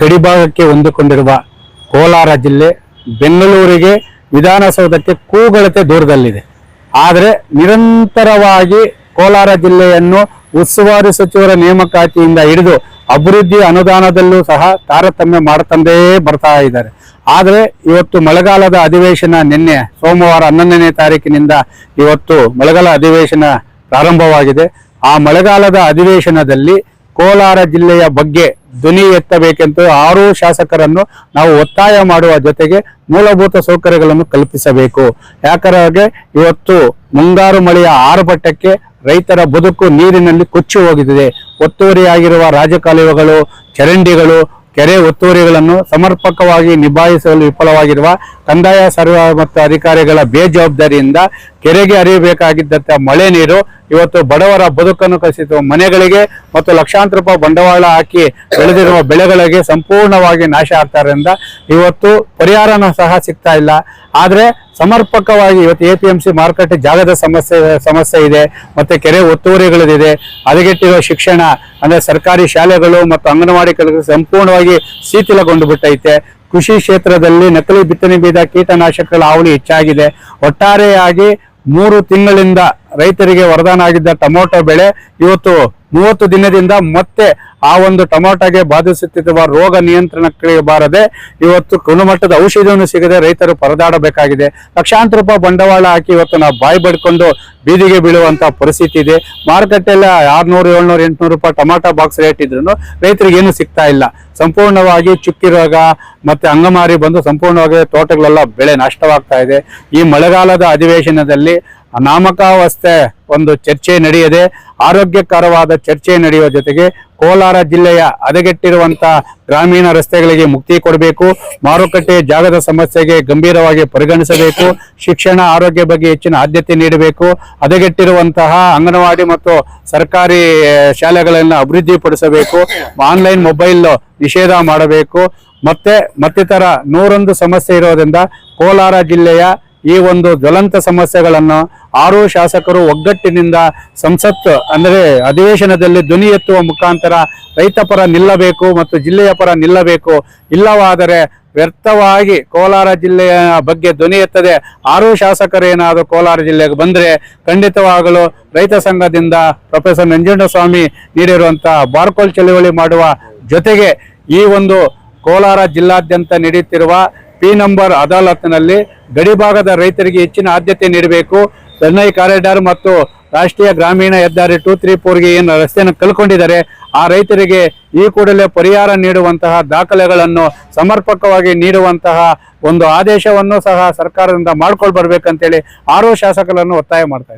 ಗಡಿಭಾಗಕ್ಕೆ ಹೊಂದಿಕೊಂಡಿರುವ ಕೋಲಾರ ಜಿಲ್ಲೆ ಬೆಂಗಳೂರಿಗೆ ವಿಧಾನಸೌಧಕ್ಕೆ ಕೂಗಳತೆ ದೂರದಲ್ಲಿದೆ. ಆದರೆ ನಿರಂತರವಾಗಿ ಕೋಲಾರ ಜಿಲ್ಲೆಯನ್ನು ಉಸ್ತುವಾರಿ ಸಚಿವರ ನೇಮಕಾತಿಯಿಂದ ಹಿಡಿದು ಅಭಿವೃದ್ಧಿ ಅನುದಾನದಲ್ಲೂ ಸಹ ತಾರತಮ್ಯ ಮಾಡ್ತಂದೇ ಬರ್ತಾ ಇದ್ದಾರೆ. ಆದರೆ ಇವತ್ತು ಮಳೆಗಾಲದ ಅಧಿವೇಶನ ನಿನ್ನೆ ಸೋಮವಾರ ಹನ್ನೊಂದನೇ ತಾರೀಕಿನಿಂದ ಇವತ್ತು ಮಳೆಗಾಲ ಅಧಿವೇಶನ ಪ್ರಾರಂಭವಾಗಿದೆ. ಆ ಮಳೆಗಾಲದ ಅಧಿವೇಶನದಲ್ಲಿ ಕೋಲಾರ ಜಿಲ್ಲೆಯ ಬಗ್ಗೆ ಧ್ವನಿ ಎತ್ತಬೇಕೆಂದು ಆರು ಶಾಸಕರನ್ನು ನಾವು ಒತ್ತಾಯ ಮಾಡುವ ಜೊತೆಗೆ ಮೂಲಭೂತ ಸೌಕರ್ಯಗಳನ್ನು ಕಲ್ಪಿಸಬೇಕು. ಯಾಕಂದ್ರೆ ಇವತ್ತು ಮುಂಗಾರು ಮಳೆಯ ಆರುಪಟ್ಟಕ್ಕೆ ರೈತರ ಬದುಕು ನೀರಿನಲ್ಲಿ ಕೊಚ್ಚಿ ಹೋಗಿದೆ. ಒತ್ತುವರಿಯಾಗಿರುವ ರಾಜಕಾಲುವೆಗಳು, ಚರಂಡಿಗಳು, ಕೆರೆ ಒತ್ತುವರಿಗಳನ್ನು ಸಮರ್ಪಕವಾಗಿ ನಿಭಾಯಿಸಲು ವಿಫಲವಾಗಿರುವ ಕಂದಾಯ ಸರ್ವ ಮತ್ತು ಅಧಿಕಾರಿಗಳ ಬೇಜವಾಬ್ದಾರಿಯಿಂದ ಕೆರೆಗೆ ಹರಿಯಬೇಕಾಗಿದ್ದಂಥ ಮಳೆ ನೀರು ಇವತ್ತು ಬಡವರ ಬದುಕನ್ನು ಕಸಿತು. ಮನೆಗಳಿಗೆ ಮತ್ತು ಲಕ್ಷಾಂತರ ರೂಪಾಯಿ ಬಂಡವಾಳ ಹಾಕಿ ಬೆಳೆದಿರುವ ಬೆಳೆಗಳಿಗೆ ಸಂಪೂರ್ಣವಾಗಿ ನಾಶ ಆಗ್ತಾರಿಂದ. ಇವತ್ತು ಪರಿಹಾರನೂ ಸಹ ಸಿಗ್ತಾ ಇಲ್ಲ. ಆದರೆ ಸಮರ್ಪಕವಾಗಿ ಇವತ್ತು ಎ ಪಿ ಎಂ ಸಿ ಮಾರುಕಟ್ಟೆ ಜಾಗದ ಸಮಸ್ಯೆ ಸಮಸ್ಯೆ ಇದೆ ಮತ್ತೆ ಕೆರೆ ಒತ್ತುವರಿಗಳಿದೆ. ಹದಗೆಟ್ಟಿರುವ ಶಿಕ್ಷಣ, ಅಂದ್ರೆ ಸರ್ಕಾರಿ ಶಾಲೆಗಳು ಮತ್ತು ಅಂಗನವಾಡಿ ಕೆಲಸ ಸಂಪೂರ್ಣವಾಗಿ ಶಿಥಿಲಗೊಂಡು ಬಿಟ್ಟೈತೆ. ಕೃಷಿ ಕ್ಷೇತ್ರದಲ್ಲಿ ನಕಲಿ ಬಿತ್ತನೆ ಬೀಜ ಕೀಟನಾಶಕಗಳ ಹಾವಳಿ ಹೆಚ್ಚಾಗಿದೆ. ಒಟ್ಟಾರೆಯಾಗಿ ಮೂರು ತಿಂಗಳಿಂದ ರೈತರಿಗೆ ವರದಾನ ಆಗಿದ್ದ ಟೊಮೊಟೊ ಬೆಳೆ ಇವತ್ತು ಮೂವತ್ತು ದಿನದಿಂದ ಮತ್ತೆ ಆ ಒಂದು ಟೊಮೊಟೊಗೆ ಬಾಧಿಸುತ್ತಿರುವ ರೋಗ ನಿಯಂತ್ರಣಕ್ಕೆ ಬಾರದೆ ಇವತ್ತು ಗುಣಮಟ್ಟದ ಔಷಧಿಯನ್ನು ಸಿಗದೆ ರೈತರು ಪರದಾಡಬೇಕಾಗಿದೆ. ಲಕ್ಷಾಂತರ ರೂಪಾಯಿ ಬಂಡವಾಳ ಹಾಕಿ ಇವತ್ತು ನಾವು ಬಾಯಿ ಬಡ್ಕೊಂಡು ಬೀದಿಗೆ ಬೀಳುವಂತ ಪರಿಸ್ಥಿತಿ ಇದೆ. ಮಾರುಕಟ್ಟೆಯಲ್ಲಿ ಆರ್ನೂರು, ಏಳ್ನೂರು, ಎಂಟುನೂರು ರೂಪಾಯಿ ಟೊಮಾಟೊ ಬಾಕ್ಸ್ ರೇಟ್ ಇದ್ರು ರೈತರಿಗೆ ಏನು ಸಿಗ್ತಾ ಇಲ್ಲ. ಸಂಪೂರ್ಣವಾಗಿ ಚುಕ್ಕಿ ರೋಗ ಮತ್ತೆ ಅಂಗಮಾರಿ ಬಂದು ಸಂಪೂರ್ಣವಾಗಿ ತೋಟಗಳೆಲ್ಲ ಬೆಳೆ ನಷ್ಟವಾಗ್ತಾ ಇದೆ. ಈ ಮಳೆಗಾಲದ ಅಧಿವೇಶನದಲ್ಲಿ ನಾಮಕಾವಸ್ಥೆ ಒಂದು ಚರ್ಚೆ ನಡೆಯದೆ, ಆರೋಗ್ಯಕರವಾದ ಚರ್ಚೆ ನಡೆಯುವ ಜೊತೆಗೆ ಕೋಲಾರ ಜಿಲ್ಲೆಯ ಹದಗೆಟ್ಟಿರುವಂತಹ ಗ್ರಾಮೀಣ ರಸ್ತೆಗಳಿಗೆ ಮುಕ್ತಿ ಕೊಡಬೇಕು, ಮಾರುಕಟ್ಟೆ ಜಾಗದ ಸಮಸ್ಯೆಗೆ ಗಂಭೀರವಾಗಿ ಪರಿಗಣಿಸಬೇಕು, ಶಿಕ್ಷಣ ಆರೋಗ್ಯ ಬಗ್ಗೆ ಹೆಚ್ಚಿನ ಆದ್ಯತೆ ನೀಡಬೇಕು, ಹದಗೆಟ್ಟಿರುವಂತಹ ಅಂಗನವಾಡಿ ಮತ್ತು ಸರ್ಕಾರಿ ಶಾಲೆಗಳನ್ನು ಅಭಿವೃದ್ಧಿಪಡಿಸಬೇಕು, ಆನ್ಲೈನ್ ಮೊಬೈಲ್ ನಿಷೇಧ ಮಾಡಬೇಕು, ಮತ್ತೆ ಮತ್ತಿತರ ನೂರೊಂದು ಸಮಸ್ಯೆ ಇರೋದ್ರಿಂದ ಕೋಲಾರ ಜಿಲ್ಲೆಯ ಈ ಒಂದು ಜ್ವಲಂತ ಸಮಸ್ಯೆಗಳನ್ನು ಆರು ಶಾಸಕರು ಒಗ್ಗಟ್ಟಿನಿಂದ ಸಂಸತ್ತು ಅಂದರೆ ಅಧಿವೇಶನದಲ್ಲಿ ಧ್ವನಿ ಎತ್ತುವ ಮುಖಾಂತರ ರೈತ ಪರ ನಿಲ್ಲಬೇಕು ಮತ್ತು ಜಿಲ್ಲೆಯ ಪರ ನಿಲ್ಲಬೇಕು. ಇಲ್ಲವಾದರೆ ವ್ಯರ್ಥವಾಗಿ ಕೋಲಾರ ಜಿಲ್ಲೆಯ ಬಗ್ಗೆ ಧ್ವನಿ ಎತ್ತದೆ. ಆರು ಶಾಸಕರೇನಾದರೂ ಕೋಲಾರ ಜಿಲ್ಲೆಗೆ ಬಂದರೆ ಖಂಡಿತವಾಗಲು ರೈತ ಸಂಘದಿಂದ ಪ್ರೊಫೆಸರ್ ನಂಜುಂಡಸ್ವಾಮಿ ನೀಡಿರುವಂತಹ ಬಾರ್ಕೋಲ್ ಚಳುವಳಿ ಮಾಡುವ ಜೊತೆಗೆ ಈ ಒಂದು ಕೋಲಾರ ಜಿಲ್ಲಾದ್ಯಂತ ನಡೆಯುತ್ತಿರುವ ಪಿ ನಂಬರ್ ಅದಾಲತ್ನಲ್ಲಿ ಗಡಿಭಾಗದ ರೈತರಿಗೆ ಹೆಚ್ಚಿನ ಆದ್ಯತೆ ನೀಡಬೇಕು. ಚೆನ್ನೈ ಕಾರಿಡಾರ್ ಮತ್ತು ರಾಷ್ಟ್ರೀಯ ಗ್ರಾಮೀಣ ಹೆದ್ದಾರಿ ಟೂ ತ್ರೀ ಫೋರ್ಗೆ ಏನು ರಸ್ತೆಯನ್ನು ಕಲ್ಕೊಂಡಿದ್ದಾರೆ, ಆ ರೈತರಿಗೆ ಈ ಕೂಡಲೇ ಪರಿಹಾರ ನೀಡುವಂತಹ ದಾಖಲೆಗಳನ್ನು ಸಮರ್ಪಕವಾಗಿ ನೀಡುವಂತಹ ಒಂದು ಆದೇಶವನ್ನು ಸಹ ಸರ್ಕಾರದಿಂದ ಮಾಡ್ಕೊಂಡು ಬರ್ಬೇಕಂತೇಳಿ ಆರು ಶಾಸಕರನ್ನು ಒತ್ತಾಯ ಮಾಡ್ತಾ